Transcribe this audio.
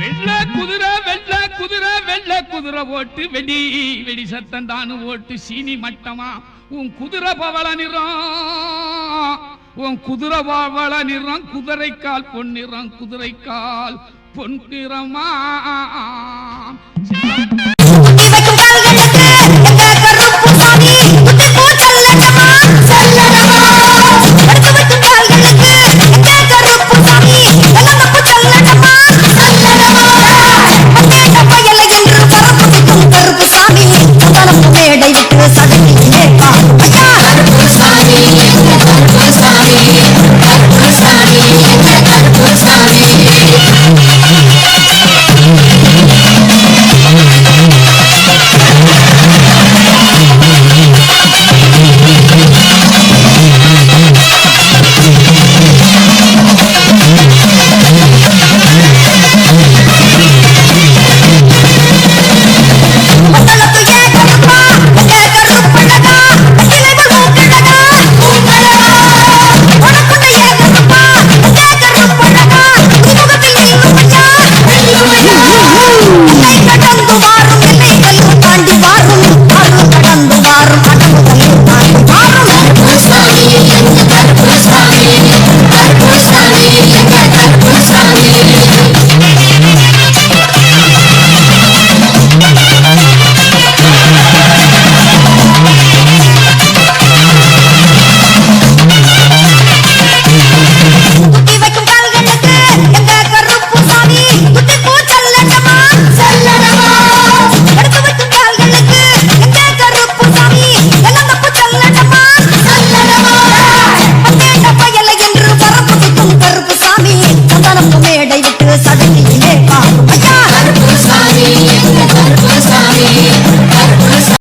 வெள்ள குதிரை வெள்ள குதிரை வெள்ள குதிரை ஓட்டு வெடி வெடி சத்தம் தானு ஓட்டு சீனி மட்டமா. உன் குதிரை பவள நிறம் உன் குதிரை பவள நிறம் குதிரைக்கால் பொன்னிறம் குதிரைக்கால் பொன்னிறமா